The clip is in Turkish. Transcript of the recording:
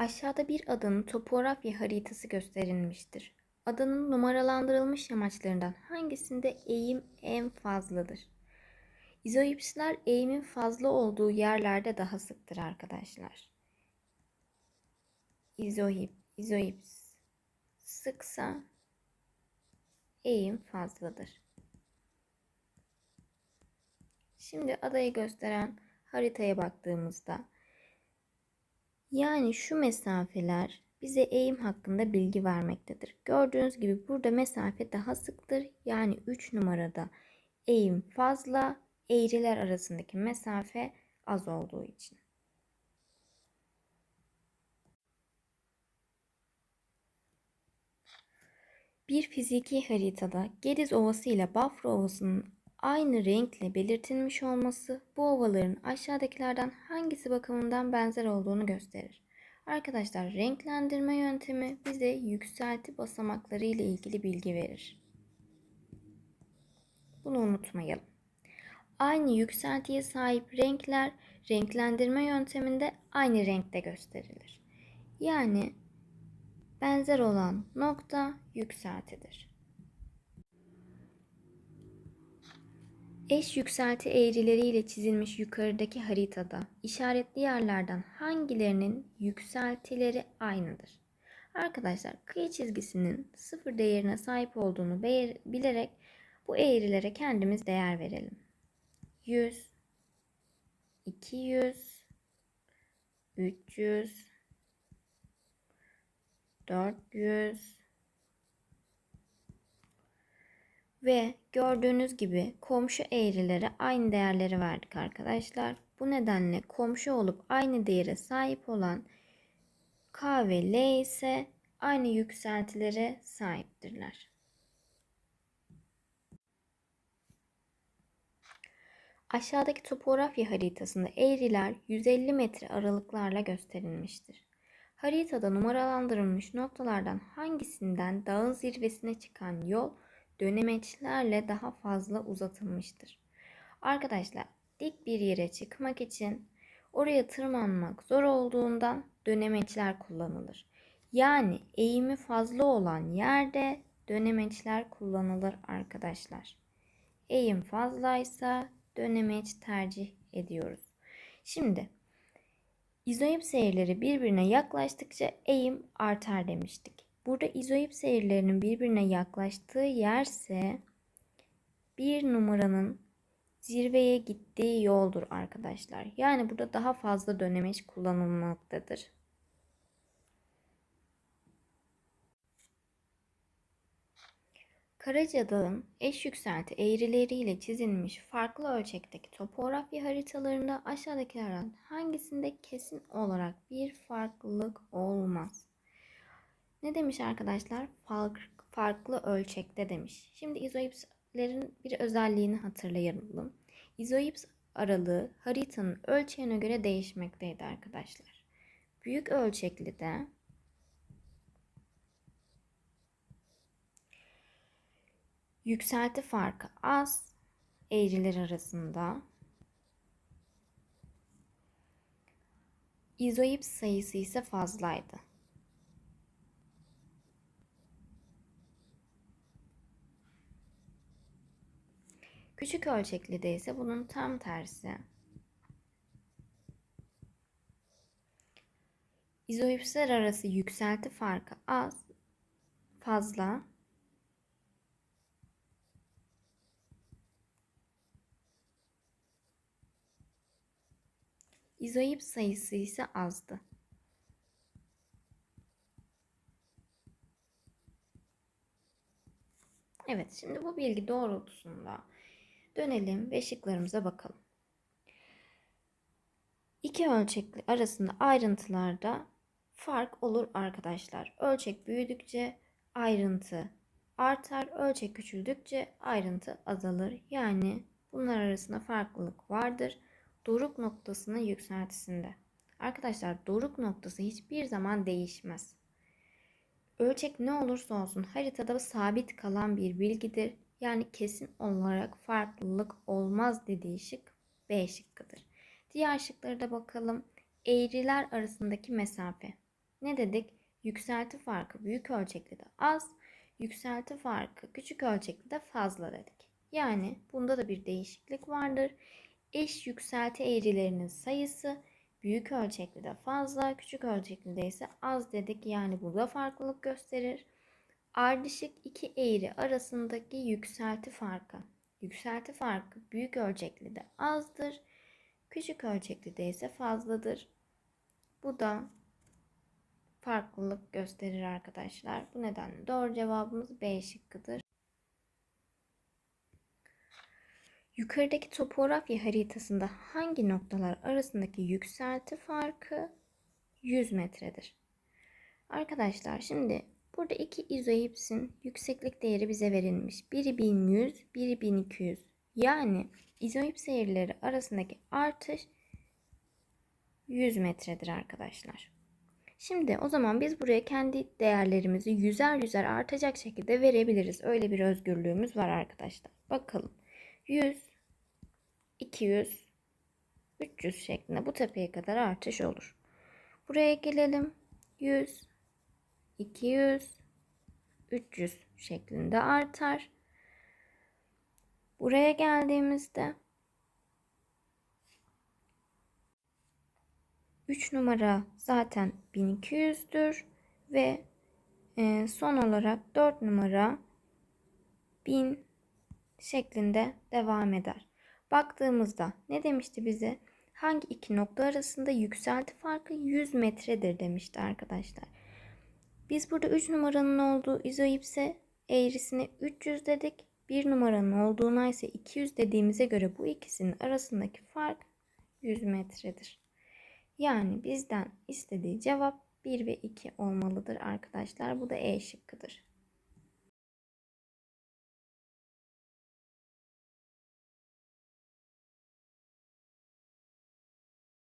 Aşağıda bir adanın topografya haritası gösterilmiştir. Adanın numaralandırılmış yamaçlarından hangisinde eğim en fazladır? İzoipsler eğimin fazla olduğu yerlerde daha sıktır arkadaşlar. İzohip, izoips sıksa eğim fazladır. Şimdi adayı gösteren haritaya baktığımızda yani şu mesafeler bize eğim hakkında bilgi vermektedir. Gördüğünüz gibi burada mesafe daha sıktır. Yani 3 numarada eğim fazla, eğriler arasındaki mesafe az olduğu için. Bir fiziki haritada Gediz Ovası ile Bafra Ovası'nın aynı renkle belirtilmiş olması bu ovaların aşağıdakilerden hangisi bakımından benzer olduğunu gösterir. Arkadaşlar renklendirme yöntemi bize yükselti basamakları ile ilgili bilgi verir. Bunu unutmayalım. Aynı yükseltiye sahip renkler renklendirme yönteminde aynı renkte gösterilir. Yani benzer olan nokta yükseltidir. Eş yükselti eğrileriyle çizilmiş yukarıdaki haritada işaretli yerlerden hangilerinin yükseltileri aynıdır? Arkadaşlar kıyı çizgisinin sıfır değerine sahip olduğunu bilerek bu eğrilere kendimiz değer verelim. 100, 200, 300, 400, Ve gördüğünüz gibi komşu eğrilere aynı değerleri verdik arkadaşlar. Bu nedenle komşu olup aynı değere sahip olan K ve L ise aynı yükseltilere sahiptirler. Aşağıdaki topografya haritasında eğriler 150 metre aralıklarla gösterilmiştir. Haritada numaralandırılmış noktalardan hangisinden dağın zirvesine çıkan yol dönemeçlerle daha fazla uzatılmıştır. Arkadaşlar dik bir yere çıkmak için oraya tırmanmak zor olduğundan dönemeçler kullanılır. Yani eğimi fazla olan yerde dönemeçler kullanılır arkadaşlar. Eğim fazlaysa dönemeç tercih ediyoruz. Şimdi izoip seyirleri birbirine yaklaştıkça eğim artar demiştik. Burada izoip seyirlerinin birbirine yaklaştığı yerse bir numaranın zirveye gittiği yoldur arkadaşlar. Yani burada daha fazla dönemeç kullanılmaktadır. Karacadağ'ın eş yükselti eğrileriyle çizilmiş farklı ölçekteki topografya haritalarında aşağıdakilerden hangisinde kesin olarak bir farklılık olmaz? Ne demiş arkadaşlar? Fark, farklı ölçekte demiş. Şimdi izoipslerin bir özelliğini hatırlayalım. İzoips aralığı haritanın ölçeğine göre değişmekteydi arkadaşlar. Büyük ölçekli de yükselti farkı az eğriler arasında izoips sayısı ise fazlaydı. Küçük ölçekli de ise bunun tam tersi. İzoipsler arası yükselti farkı az, fazla. İzoip sayısı ise azdı. Evet, şimdi bu bilgi doğrultusunda Dönelim ve şıklarımıza bakalım. İki ölçekli arasında ayrıntılarda fark olur arkadaşlar. Ölçek büyüdükçe ayrıntı artar, ölçek küçüldükçe ayrıntı azalır. Yani bunlar arasında farklılık vardır. Doruk noktasının yükseltisinde. Arkadaşlar doruk noktası hiçbir zaman değişmez. Ölçek ne olursa olsun haritada sabit kalan bir bilgidir yani kesin olarak farklılık olmaz dediği şık B şıkkıdır. Diğer şıkları da bakalım. Eğriler arasındaki mesafe. Ne dedik? Yükselti farkı büyük ölçekli de az, yükselti farkı küçük ölçekli de fazla dedik. Yani bunda da bir değişiklik vardır. Eş yükselti eğrilerinin sayısı büyük ölçekli de fazla, küçük ölçekli de ise az dedik. Yani burada farklılık gösterir. Ardışık iki eğri arasındaki yükselti farkı. Yükselti farkı büyük ölçekli de azdır. Küçük ölçekli de ise fazladır. Bu da farklılık gösterir arkadaşlar. Bu nedenle doğru cevabımız B şıkkıdır. Yukarıdaki topografya haritasında hangi noktalar arasındaki yükselti farkı 100 metredir? Arkadaşlar şimdi burada iki izoipsin yükseklik değeri bize verilmiş. Biri 1100, biri 1200. Yani izoips eğrileri arasındaki artış 100 metredir arkadaşlar. Şimdi o zaman biz buraya kendi değerlerimizi yüzer yüzer artacak şekilde verebiliriz. Öyle bir özgürlüğümüz var arkadaşlar. Bakalım. 100, 200, 300 şeklinde bu tepeye kadar artış olur. Buraya gelelim. 100, 200, 300 şeklinde artar. Buraya geldiğimizde 3 numara zaten 1200'dür ve e, son olarak 4 numara 1000 şeklinde devam eder. Baktığımızda ne demişti bize? Hangi iki nokta arasında yükselti farkı 100 metredir demişti arkadaşlar. Biz burada 3 numaranın olduğu izoipse eğrisine 300 dedik. 1 numaranın olduğuna ise 200 dediğimize göre bu ikisinin arasındaki fark 100 metredir. Yani bizden istediği cevap 1 ve 2 olmalıdır arkadaşlar. Bu da E şıkkıdır.